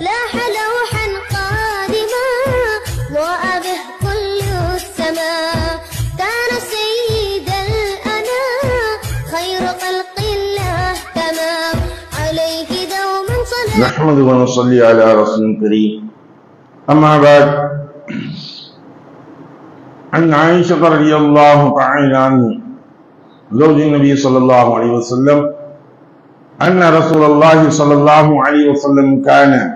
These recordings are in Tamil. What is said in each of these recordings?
لاح لوحا قادما ضاء به كل السماء كان سيد خير خلق الله تمام دوما صلاة. نحمد ونصلي على رسول كريم. أما بعد عن عائشة رضي الله تعالى عنه زوج النبي صلى الله عليه وسلم أن رسول الله صلى الله عليه وسلم كان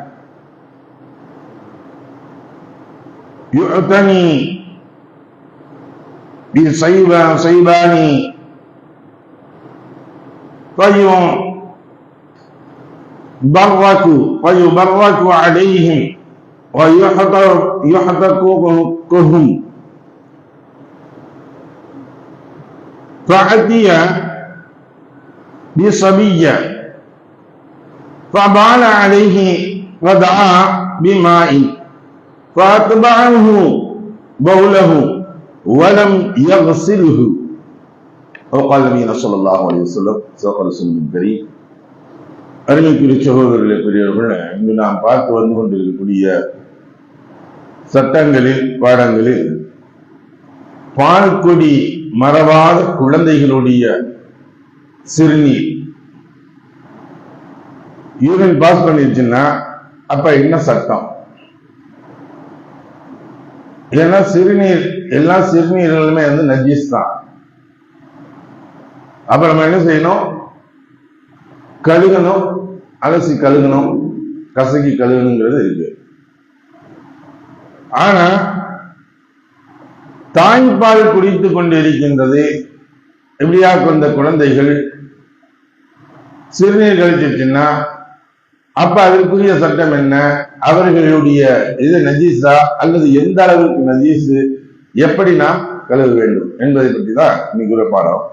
يعتني بصيبا صيباني. فيبرك فيبرك عليهم ويحضر يحضركهم فعدي بصبي فبال عليه ودعا بماء. فأتبعه بوله ولم يغسله وقال نبينا صلى الله عليه وسلم سوق رسول الكريم அருமைக்குரிய சகோதரர்களே பெரியவர்கள் இங்கு நாம் பார்த்து வந்து கொண்டிருக்கக்கூடிய சட்டங்களில் பாடங்களில் பால்கொடி மறவாத குழந்தைகளுடைய சிறுநீர் யூரின் பாஸ் பண்ணிருச்சுன்னா அப்ப என்ன சட்டம் ஏன்னா சிறுநீர் எல்லா சிறுநீர்களுமே வந்து நஜீஸ் தான். அப்ப நம்ம என்ன செய்யணும்? கழுகணும். அலசி கழுகணும். கசக்கி கழுகணுங்கிறது இருக்கு ஆனா தாய்ப்பால் குடித்துக் கொண்டிருக்கின்றது. எப்படியா கொண்ட குழந்தைகள் சிறுநீர் கழிச்சிருச்சுன்னா அப்ப அதற்குரிய சட்டம் என்ன? அவர்களுடைய இது நஜீஸா அல்லது எந்த அளவுக்கு நஜீஸு? எப்படி நாம் கழுவ வேண்டும் என்பதை பற்றி தான் இன்னைக்கு பாடம்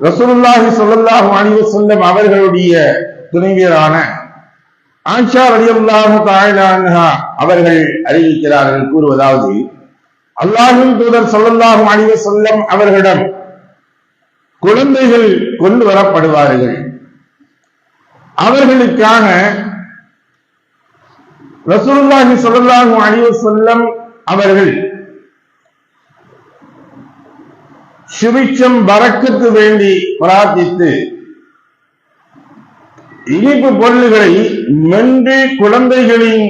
ரசூலுல்லாஹி சொல்லல்லாஹு அணிவு வஸல்லம் அவர்களுடைய துணைவியரான ஆன்ஷா ரலியல்லாஹு தஆலா அவர்கள் அறிவிக்கிறார்கள் கூறுவதாவது அல்லாஹின் தூதர் சொல்லல்லாஹு அணிவு வஸல்லம் அவர்களிடம் குழந்தைகள் கொண்டு வரப்படுவார்கள். அவர்களுக்காக ரசூலுல்லாஹி ஸல்லல்லாஹு அலைஹி சொல்லம் அவர்கள் சுபிச்சம் பறக்கத்து வேண்டி பிரார்த்தித்து இனிப்பு பொருள்களை மென்று குழந்தைகளின்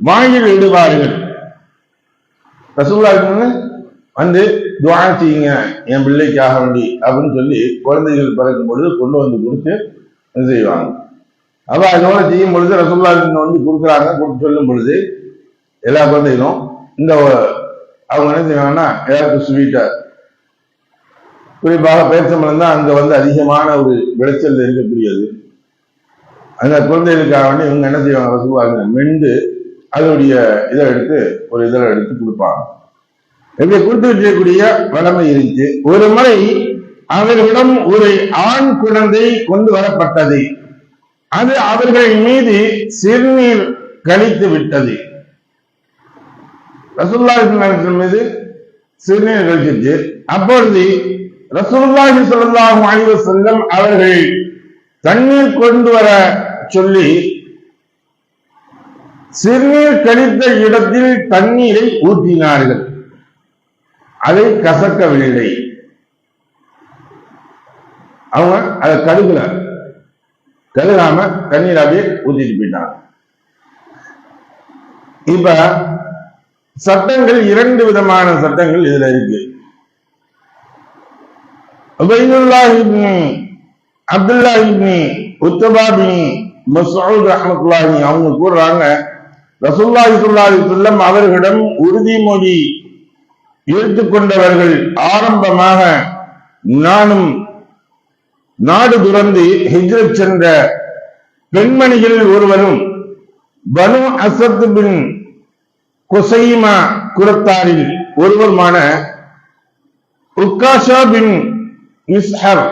வாயில் இடுவார்கள். ரசூல்லா வந்து துவா செய்யுங்க என் பிள்ளைக்காக வேண்டி அப்படின்னு சொல்லி குழந்தைகள் பிறக்கும் பொழுது கொண்டு வந்து கொடுத்து செய்வாங்க? அப்ப அதோட செய்யும் பொழுது ரசூல்லா வந்து கொடுக்குறாங்க கொடுத்து சொல்லும் பொழுது எல்லா குழந்தைகளும் இந்த அவங்க என்ன செய்வாங்கன்னா எல்லாருக்கும் ஸ்வீட்டை குறிப்பாக பேச்சம்பளம் தான் அங்க வந்து அதிகமான ஒரு விளைச்சல் இருக்கக்கூடியது. அந்த குழந்தைகளுக்காக வேண்டி இவங்க என்ன செய்வாங்க ரசூவாங்க மெண்டு அதனுடைய இதை எடுத்து ஒரு இதில் எடுத்து கொடுப்பாங்க. இப்படி கொடுத்து வைக்கக்கூடிய வளமை இருந்துச்சு ஒரு முறை அவர்களிடம் ஒரு ஆண் குழந்தை கொண்டு வரப்பட்டது. அது அவர்கள் மீது சிறுநீர் கழித்து விட்டது. ரசூல்லா மீது சிறுநீர் கழிச்சிச்சு. அப்பொழுது ரசூலுல்லாஹி ஸல்லல்லாஹு அலைஹி வஸல்லம் அவர்கள் தண்ணீர் கொண்டு வர சொல்லி சிறுநீர் கழித்த இடத்தில் தண்ணீரை ஊற்றினார்கள். அதை கசக்கவில்லை. அவங்க அதை கழுகல. கழுகாம தண்ணீர் அப்படியே ஊத்திட்டு போயிட்டாங்க. இப்ப சட்டங்கள் இரண்டு விதமான சட்டங்கள் இதுல இருக்கு. Ubaidullah ibn Abdullah ibn Utbah bin Masud அவங்க கூறுறாங்க ரசூலுல்லாஹி ஸல்லல்லாஹு அலைஹி அவர்களிடம் உறுதிமொழி எடுத்துக்கொண்டவர்கள் ஆரம்பமாக நானும் நாடு துறந்து ஹிஜ்ரத் சென்ற பெண்மணிகளில் ஒருவரும் பனு அசத் பின் குசைமா குரத்தாரில் ஒருவருமான உக்காஷா பின் மிஸ்ஹர்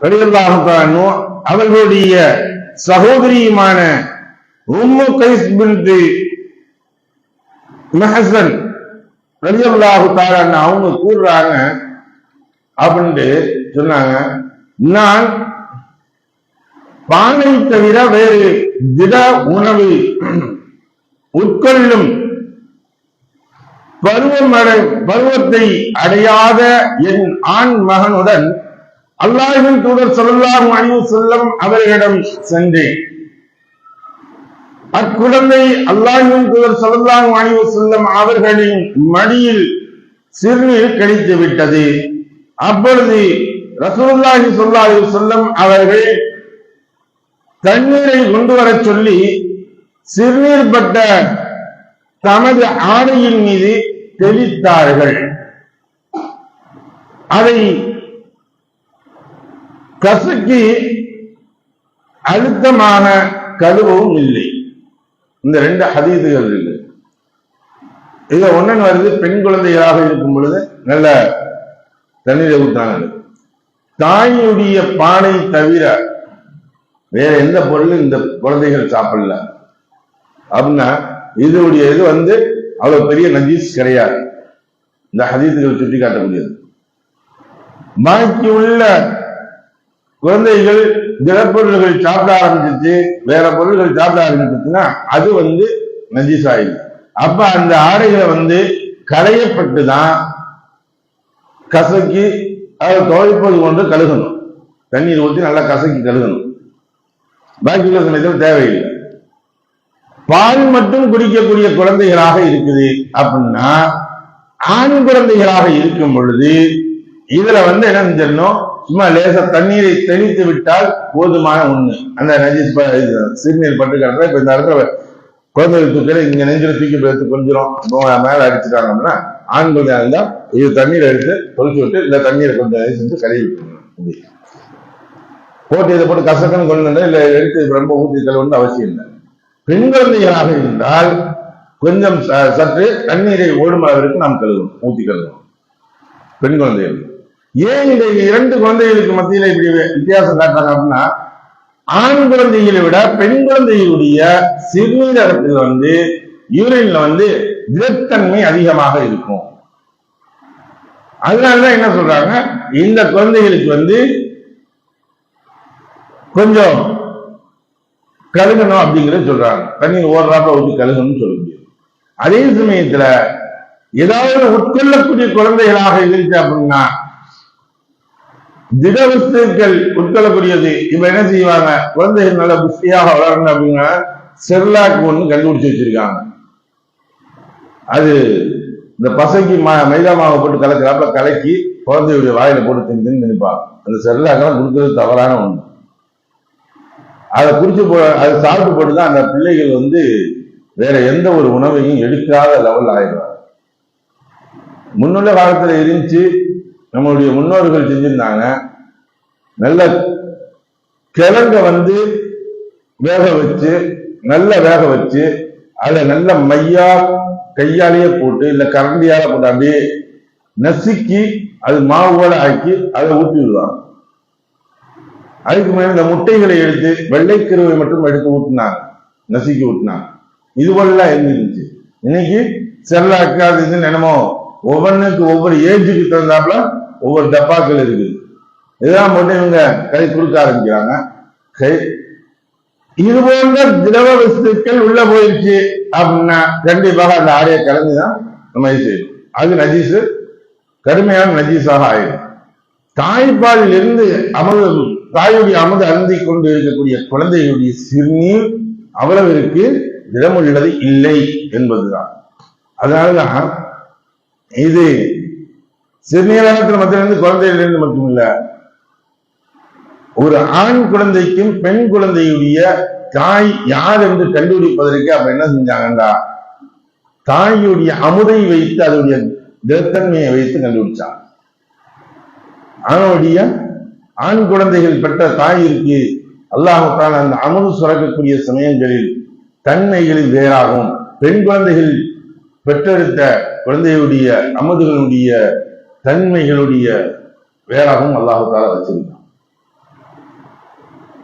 ரலியல்லாஹு அவர்களுடைய சகோதரியுமான உம்மு கைஸ் பின்த் மெஹசன் ரலியல்லாஹு அவங்க கூறுறாங்க அப்படின்ட்டு சொன்னாங்க. நான் பானை தவிர வேறு திட உணவு உட்கொள்ளும் பருவம் அடை பருவத்தை அடையாத என் ஆண் மகனுடன் அல்லாஹின் தூதர் ஸல்லல்லாஹு அணிவு செல்லும் அவர்களிடம் சென்றேன். அக்குழந்தை அல்லாஹின் தூதர் ஸல்லல்லாஹு அணிவு செல்லும் அவர்களின் மடியில் சிறுநீர் கழித்து விட்டது. அப்பொழுது ரசூல்லாஹி சொல்லாஹி சொல்லம் அவர்கள் தண்ணீரை கொண்டு வரச் சொல்லி சிறுநீர் பட்ட தமது ஆடையின் மீது தெளித்தார்கள். அதை கசுக்கி அழுத்தமாக கழுவவும் இல்லை. இந்த ரெண்டு ஹதீதுகள் இல்லை. இதுல ஒன்னன் வருது பெண் குழந்தைகளாக இருக்கும் பொழுது நல்ல தண்ணீரை ஊத்தாங்க தாயுடைய பானை தவிர வேற எந்த பொருளும் இந்த குழந்தைகள் சாப்பிடல. அப்படின்னா இதனுடைய இது வந்து அவ்வளவு பெரிய நஜீஸ் கிடையாது. இந்த ஹதீத்துகள் சுட்டி காட்டக்கூடியது. பாக்கி உள்ள குழந்தைகள் திடப்பொருள்கள் சாப்பிட ஆரம்பிச்சிச்சு வேற பொருள்கள் சாப்பிட ஆரம்பிச்சிச்சுன்னா அது வந்து நஜீஸ் ஆயிடுது அப்ப அந்த ஆடைகளை வந்து களையப்பட்டு தான் கசக்கி அதை துவைப்பது கொண்டு கழுகணும். தண்ணீர் ஊற்றி நல்லா கசக்கி கழுகணும். பாக்கி உள்ள சமயத்தில் தேவையில்லை. பால் மட்டும் குடிக்கக்கூடிய குழந்தைகளாக இருக்குது அப்படின்னா ஆண் குழந்தைகளாக இருக்கும் பொழுது இதுல வந்து என்ன செஞ்சணும் சும்மா லேசா தண்ணீரை தெளித்து விட்டால் போதுமான ஒண்ணு அந்த நஜீஸ் சிறுநீர் பட்டு கிடந்தா இப்ப இந்த இடத்துல குழந்தைகள் தூக்கல இங்க நெஞ்சில தூக்கி எடுத்து கொஞ்சம் மேல அடிச்சுட்டாங்கன்னா ஆண் குழந்தையா இருந்தால் இது தண்ணீரை எடுத்து தொளிச்சு விட்டு இந்த தண்ணீரை கொஞ்சம் செஞ்சு கழுவி விட்டு போட்டு இதை போட்டு கசக்கன்னு கொண்டு இல்லை எடுத்து ரொம்ப ஊற்றி கழுவணும் அவசியம் இல்லை. பெண் குழந்தைகளாக இருந்தால் கொஞ்சம் ச- சற்று தண்ணீரை ஓடும் அளவிற்கு நாம் கழுவோம் ஊற்றி கழுவோம் பெண் குழந்தைகள். ஏன் இந்த இரண்டு குழந்தைகளுக்கு மத்தியில இப்படி வித்தியாசம் காட்டுறாங்க அப்படின்னா ஆண் குழந்தைகளை விட பெண் குழந்தைகளுடைய சிறுநீரகத்தில் வந்து யூரின்ல வந்து திடத்தன்மை அதிகமாக இருக்கும். அதனாலதான் என்ன சொல்றாங்க? இந்த குழந்தைகளுக்கு வந்து கொஞ்சம் கழுகணும் அப்படிங்கறத சொல்றாங்க. தண்ணீர் ஓடுறாப்ப ஊற்றி கழுகணும்னு சொல்ல முடியும் அதே சமயத்துல ஏதாவது உட்கொள்ளக்கூடிய குழந்தைகளாக இருந்துச்சு அப்படின்னா திடவஸ்துக்கள் உட்கொள்ளக்கூடியது. இப்ப என்ன செய்வாங்க? குழந்தைகள் நல்ல புஷ்டியாக வளரணும் அப்படின்னா செர்லாக் ஒண்ணு கண்டுபிடிச்சு வச்சிருக்காங்க. அது இந்த பசைக்கு மா- மைதா மாவை போட்டு கலக்கிறாப்புல கலக்கி குழந்தையுடைய வாயில போட்டு தின்னு தின்னு நினைப்பாங்க அந்த செர்லாக்கெல்லாம் கொடுக்கறது தவறான ஒண்ணு. அதை குடிச்சு போ அதை சாப்பிட்டு போட்டு தான் அந்த பிள்ளைகள் வந்து வேற எந்த ஒரு உணவையும் எடுக்காத லெவல் ஆயிடுவாங்க முன்னுள்ள காலத்துல இருந்துச்சு நம்மளுடைய முன்னோர்கள் செஞ்சிருந்தாங்க. நல்ல கிழங்க வந்து வேக வச்சு நல்ல வேக வச்சு அதை நல்ல மையா கையாலேயே போட்டு இல்ல கரண்டியால போட்டு அப்படியே நசுக்கி அது மாவோட ஆக்கி அதை ஊட்டி விடுவாங்க. அதுக்கு மேலே இந்த முட்டைகளை எடுத்து வெள்ளைக்கருவை மட்டும் எடுத்து ஊட்டினாங்க நசுக்கி ஊட்டினாங்க இதுவெல்லாம் இருந்துருந்துச்சு இருந்துச்சு? இன்னைக்கு செல்லாக்கு அது இது என்னமோ ஒவ்வொன்றுக்கு ஒவ்வொரு ஏஜுக்கு தகுந்தாப்புல ஒவ்வொரு டப்பாக்கள் இருக்குது. இதெல்லாம் மட்டும் இவங்க கை கொடுக்க ஆரம்பிக்கிறாங்க. கை இது போன்ற திரவ வஸ்துக்கள் உள்ள போயிடுச்சு அப்படின்னா கண்டிப்பாக அந்த ஆடையை கலந்துதான் நம்ம இது செய்யணும். அது நஜீஸ் கடுமையான நஜீஸாக ஆயிடும். தாய்ப்பாலில் இருந்து அமது தாயுடைய அமது அருந்தி கொண்டு இருக்கக்கூடிய குழந்தையுடைய சிறுநீர் அவ்வளவிற்கு திடமுள்ளது இல்லை என்பதுதான். அதனாலதான் இது சிறுநீரகத்தில் மத்தியிலிருந்து மட்டும் மட்டுமில்ல ஒரு ஆண் குழந்தைக்கும் பெண் குழந்தையுடைய தாய் யார் என்று கண்டுபிடிப்பதற்கு அப்ப என்ன செஞ்சாங்கண்டா? தாயுடைய அமுதை வைத்து அதனுடைய திடத்தன்மையை வைத்து கண்டுபிடிச்சாங்க அவனுடைய ஆண் குழந்தைகள் பெற்ற தாயிற்கு அல்லாஹால அந்த அமுது சுரக்கக்கூடிய சமயங்களில் தன்மைகளில் வேறாகும். பெண் குழந்தைகள் பெற்றெடுத்த குழந்தையுடைய அமுதுகளுடைய தன்மைகளுடைய வேறாகவும் அல்லாஹால வச்சிருந்தான்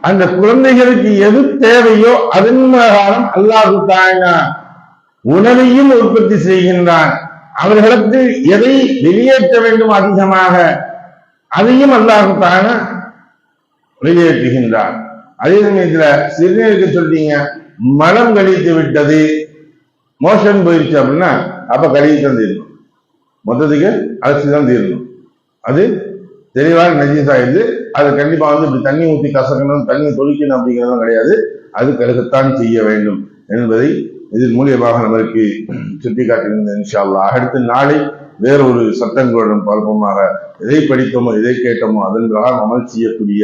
அந்த குழந்தைகளுக்கு எது தேவையோ அதன் பிரகாரம் அல்லாஹு தானா உணவையும் உற்பத்தி செய்கின்றான். அவர்களுக்கு எதை வெளியேற்ற வேண்டும் அதிகமாக அதையும் அல்லாஹு தானா வெளியேற்றுகின்றான். அதே சமயத்துல சிறுநீருக்கு சொல்றீங்க மனம் கழித்து விட்டது மோஷன் போயிடுச்சு அப்படின்னா அப்ப கழுவி தான் தீரணும். மொத்தத்துக்கு அலசி தான் தீரணும். அது தெளிவான நஜீஸா இது அது கண்டிப்பா வந்து இப்படி தண்ணி ஊற்றி கசக்கணும் தண்ணி தொளிக்கணும் அப்படிங்கிறதும் கிடையாது அது கழுகத்தான் செய்ய வேண்டும் என்பதை இதன் மூலியமாக நமக்கு சுட்டிக்காட்டியிருந்த இன்ஷா அல்லாஹ் அடுத்த நாளை வேறொரு சட்டங்களுடன் பார்ப்போமாக எதை படித்தோமோ எதை கேட்டோமோ அதன் பிரகாரம் அமல் செய்யக்கூடிய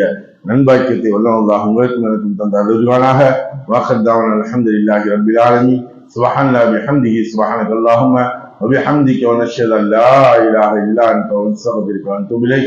நண்பாக்கியத்தை வல்லவல்லாக உங்களுக்கும் எனக்கும் தந்த அலுவலாக வாக்கத்தாவன் அலமதுல்லாஹி ரபில் ஆலமி سبحان الله بحمده سبحانك اللهم وبحمدك ونشهد ان لا اله الا انت ونستغفرك ونتوب اليك